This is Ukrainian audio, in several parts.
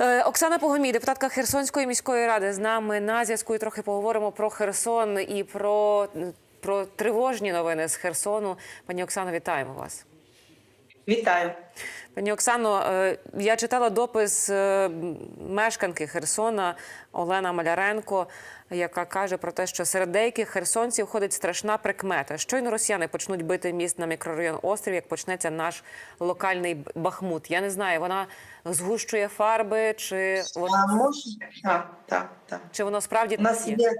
Е, Оксана Погомій, депутатка Херсонської міської ради, з нами на зв'язку і трохи поговоримо про Херсон і про, про тривожні новини з Херсону. Пані Оксано, вітаємо вас. Вітаю. Пані Оксано, е, я читала допис е, мешканки Херсона Олена Маляренко, яка каже про те, що серед деяких херсонців ходить страшна прикмета. Щойно росіяни почнуть бити міст на мікрорайон острів, як почнеться наш локальний Бахмут. Я не знаю, вона згущує фарби, чи воно, А може, так, так, так. чи воно справді У нас є? є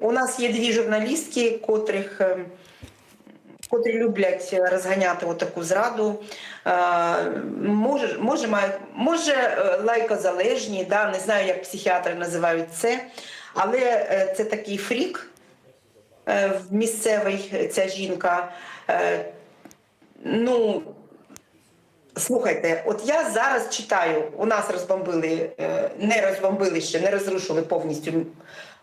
у нас є дві журналістки, котрих ем, котрі люблять розганяти отаку зраду. Е, Може, може, мають, може е, лайкозалежні, да, не знаю, як психіатри називають це, але е, це такий фрік місцевий, ця жінка. Ну, Слухайте, от я зараз читаю, у нас розбомбили, не розбомбили ще, не розрушили повністю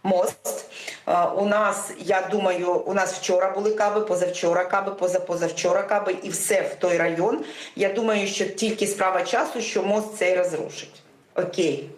мост. Е, У нас, я думаю, у нас вчора були каби, позавчора каби, позапозавчора каби і все в той район. Я думаю, що тільки справа часу, що мост цей розрушить. Окей.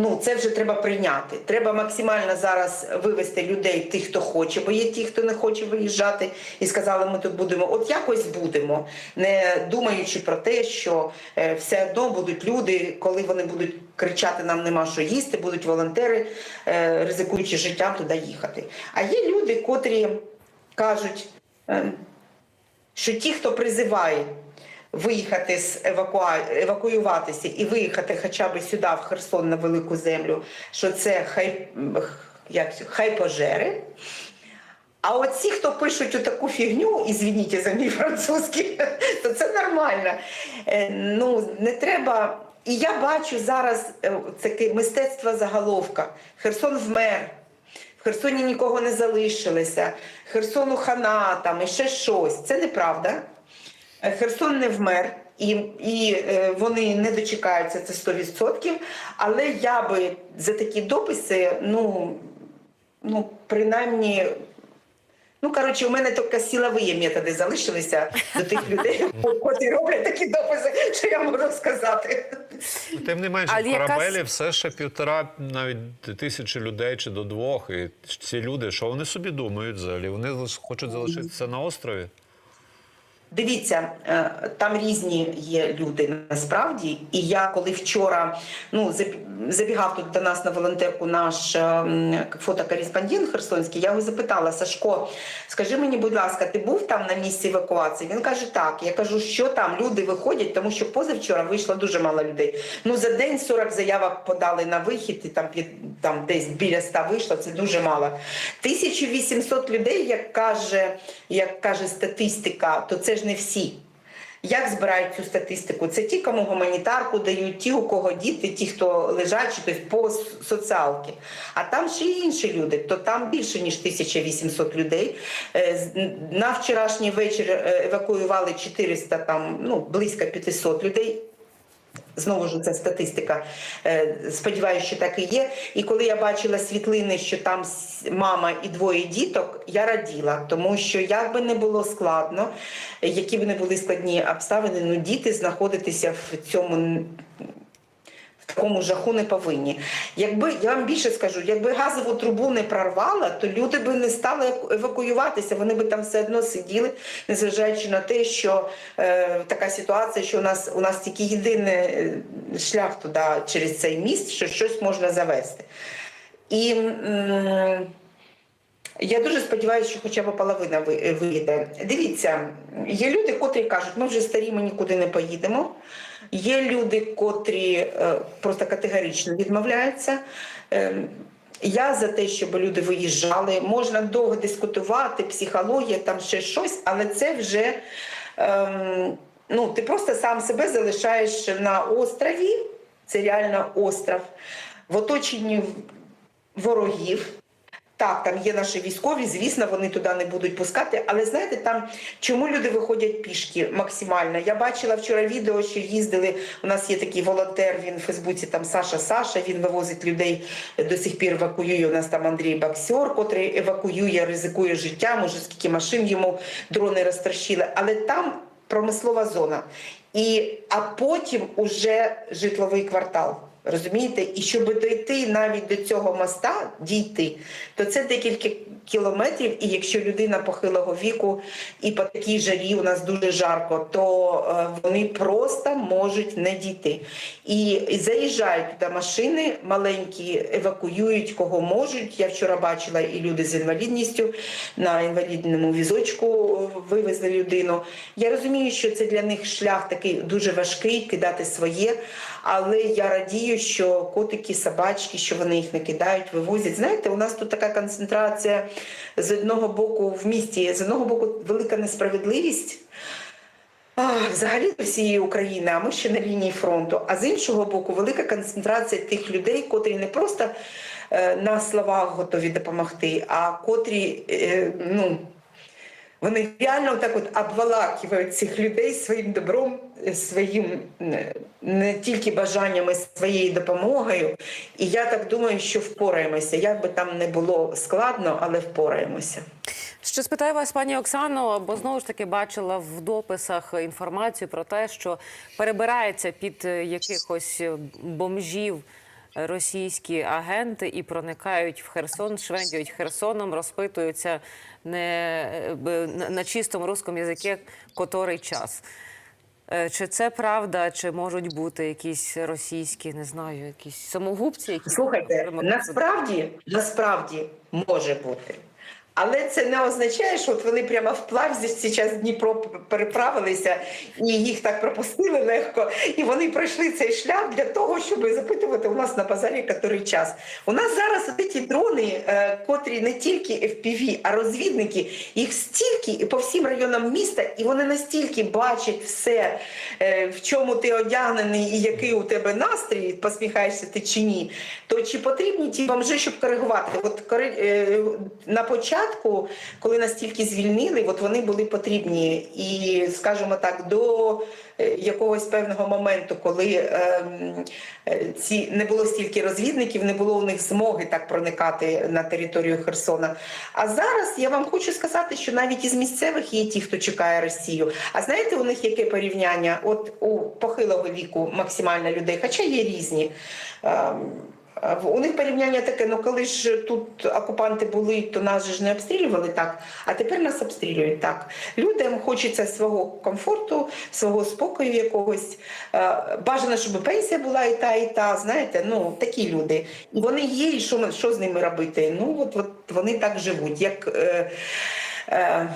Ну, це вже треба прийняти. Треба максимально зараз вивести людей, тих, хто хоче, бо є ті, хто не хоче виїжджати, і сказали, ми тут будемо. От якось будемо, не думаючи про те, що е, все одно будуть люди, коли вони будуть кричати, нам нема що їсти, будуть волонтери, е, ризикуючи життям туди їхати. А є люди, котрі кажуть, е, що ті, хто призиває виїхати з евакуа... евакуюватися і виїхати хоча б сюди, в Херсон, на велику землю, що це хай, як, хай пожери. А от ці, хто пишуть таку фігню, і звініть за мій французький, то це нормально. Е, Ну, не треба. І я бачу зараз е, таке мистецтво заголовка. Херсон вмер. В Херсоні нікого не залишилося. Херсону хана там і ще щось. Це неправда. Е, Херсон не вмер, і, і е, вони не дочекаються це 100%. Але я би за такі дописи, ну, ну принаймні. Ну, коротше, у мене тільки силові методи залишилися до тих людей, котрі роблять такі дописи, що я можу сказати. Тим не менше, Але в якась- корабелі все ще півтора навіть тисячі людей чи до двох. І ці люди, що вони собі думають взагалі? Вони хочуть залишитися на острові. Дивіться, е, там різні є люди насправді. І я коли вчора ну забігав тут до нас на волонтерку наш ем, фотокореспондент Херсонський, я його запитала: Сашко, скажи мені, будь ласка, ти був там на місці евакуації? Він каже, так. Я кажу, що там люди виходять, тому що позавчора вийшло дуже мало людей. Ну за день 40 заявок подали на вихід, і там там десь біля 100 вийшло. Це дуже мало. 1800 людей, як каже, як каже статистика, то це ж не всі. Як збирають цю статистику? Це ті, кому гуманітарку дають, ті, у кого діти, ті, хто лежачі, тобто по соціалки. А там ще й інші люди, то там більше ніж 1800 людей. Е, На вчорашній вечір е, евакуювали 400, там ну близько 500 людей. Знову ж це статистика. Е, Сподіваюся, що так і є. І коли я бачила світлини, що там мама і двоє діток, я раділа, тому що як би не було складно, які б не були складні обставини, ну діти знаходитися в цьому такому жаху не повинні. Якби я вам більше скажу, якби газову трубу не прорвала, то люди би не стали евакуюватися. Вони би там все одно сиділи, незважаючи на те, що е, така ситуація, що у нас у нас тільки єдиний е, шлях туди через цей міст, що щось можна завести. І м, я дуже сподіваюся, що хоча б половина вийде. Дивіться, є люди, котрі кажуть, ми вже старі, ми нікуди не поїдемо. Є люди, котрі е, просто категорично відмовляються. Е, я за те, щоб люди виїжджали. Можна довго дискутувати, психологія, там ще щось, але це вже ем, ну, ти просто сам себе залишаєш на острові. Це реально остров, в оточенні ворогів. Так, там є наші військові, звісно, вони туди не будуть пускати. Але знаєте, там чому люди виходять пішки максимально? Я бачила вчора відео, що їздили. У нас є такий волонтер. Він в Фейсбуці там Саша Саша. Він вивозить людей до сих пір. Евакуює. У нас там Андрій Баксьор, котрий евакуює, ризикує життям. Уже скільки машин йому дрони розтрощили. Але там промислова зона. І а потім уже житловий квартал. Розумієте, і щоб дойти навіть до цього моста, дійти, то це декілька кілометрів. І якщо людина похилого віку і по такій жарі у нас дуже жарко, то е, вони просто можуть не дійти. І, заїжджають туди машини маленькі, евакуюють кого можуть. Я вчора бачила і люди з інвалідністю на інвалідному візочку е, вивезли людину. Я розумію, що це для них шлях такий дуже важкий кидати своє. Але я радію, що котики, собачки, що вони їх не кидають, вивозять. Знаєте, у нас тут така концентрація з одного боку в місті, з одного боку велика несправедливість. А, взагалі до всієї України, а ми ще на лінії фронту. А з іншого боку, велика концентрація тих людей, котрі не просто е, на словах готові допомогти, а котрі е, ну, вони реально так от обволакивають цих людей своїм добром, своїм не тільки бажаннями, своєю допомогою. І я так думаю, що впораємося. Як би там не було складно, але впораємося. Ще спитаю вас, пані Оксано, бо знову ж таки бачила в дописах інформацію про те, що перебирається під е, якихось е, бомжів російські агенти і проникають в Херсон, швендюють Херсоном, розпитуються не е, на- чистому русскому язикі котрий час. Е, Чи це правда, чи можуть бути якісь російські, не знаю, якісь самогубці? Які Слухайте, насправді, насправді може бути. Але це не означає, що от вони прямо вплав час Дніпро переправилися і їх так пропустили легко. І вони пройшли цей шлях для того, щоб запитувати у нас на базарі котрий час. У нас зараз от ці дрони, е, котрі не тільки FPV, а розвідники, їх стільки і по всім районам міста, і вони настільки бачать все, е, в чому ти одягнений і який у тебе настрій, посміхаєшся ти чи ні. То чи потрібні ті бомжи, щоб коригувати? От е, на початку, коли настільки звільнили, от вони були потрібні. І, скажімо так, до е, якогось певного моменту, коли ем, е, ці не було стільки розвідників, не було у них змоги так проникати на територію Херсона. А зараз я вам хочу сказати, що навіть із місцевих є ті, хто чекає Росію. А знаєте, у них яке порівняння? От у похилого віку максимально людей, хоча є різні. В- У них порівняння таке, ну коли ж тут окупанти були, то нас ж не обстрілювали так, а тепер нас обстрілюють так. Людям хочеться свого комфорту, свого спокою якогось. Бажано, щоб пенсія була і та, і та. Знаєте, ну такі люди. Вони є, і що, що з ними робити? Ну от, от вони так живуть. як... Е, е,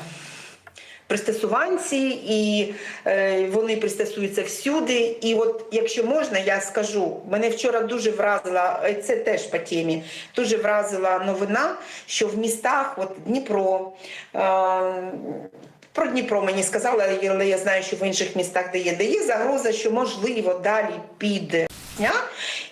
пристосуванці, і е, вони пристосуються всюди. І от, якщо можна, я скажу, мене вчора дуже вразила, е, це теж по темі, дуже вразила новина, що в містах, от Дніпро. Е, про Дніпро мені сказали, але я знаю, що в інших містах, де є, де є загроза, що можливо далі піде.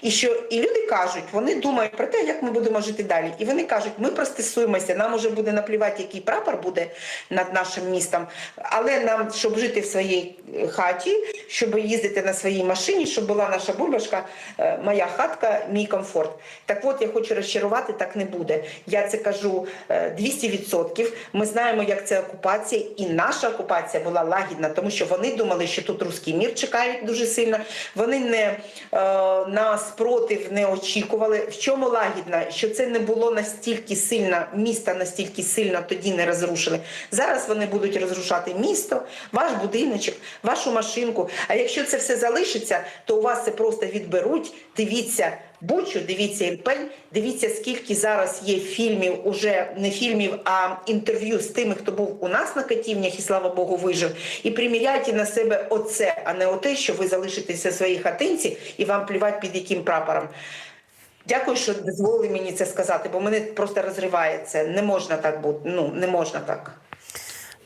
І що і люди кажуть, вони думають про те, як ми будемо жити далі. І вони кажуть, ми пристосуємося, нам уже буде наплівати, який прапор буде над нашим містом, але нам, щоб жити в своїй е, хаті, щоб їздити на своїй машині, щоб була наша бульбашка, е, моя хатка, мій комфорт. Так от я хочу розчарувати, так не буде. Я це кажу е, 200%. Ми знаємо, як це окупація, і наша окупація була лагідна, тому що вони думали, що тут руський мір чекають дуже сильно. Вони не е, против не очікували. В чому лагідна? Що це не було настільки сильно, міста настільки сильно тоді не розрушили. Зараз вони будуть розрушати місто, ваш будиночок, вашу машинку. А якщо це все залишиться, то у вас це просто відберуть. Дивіться. Бучу, дивіться Ірпень, дивіться, скільки зараз є фільмів, уже не фільмів, а інтерв'ю з тими, хто був у нас на катівнях і слава Богу, вижив. І приміряйте на себе оце, а не оте, що ви залишитеся в своїй хатинці і вам плівати під яким прапором. Дякую, що дозволили мені це сказати, бо мене просто розриває це. Не можна так бути. Ну не можна так.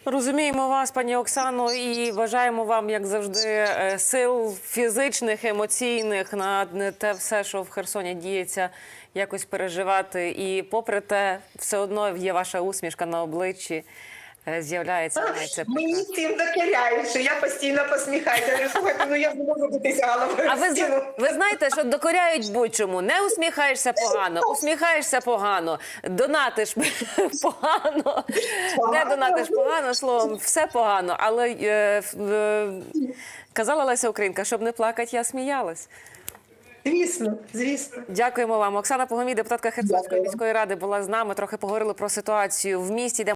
Розуміємо вас, пані Оксано, і бажаємо вам, як завжди, е, сил фізичних, емоційних на те все, що в Херсоні діється, якось переживати. І попри те, все одно є ваша усмішка на обличчі. Е, З'являється навіть це Мені всім докоряють, що я постійно посміхаюся. Слухайте, ну я не можу битися головою. А ви, ви знаєте, що докоряють будь-чому. Не усміхаєшся погано, усміхаєшся погано, донатиш погано, не донатиш погано, словом, все погано. Але е, е, казала Леся Українка, щоб не плакати, я сміялась. Звісно, звісно. Дякуємо вам. Оксана Погомій, депутатка Херсонської міської ради, була з нами. Трохи поговорили про ситуацію в місті, де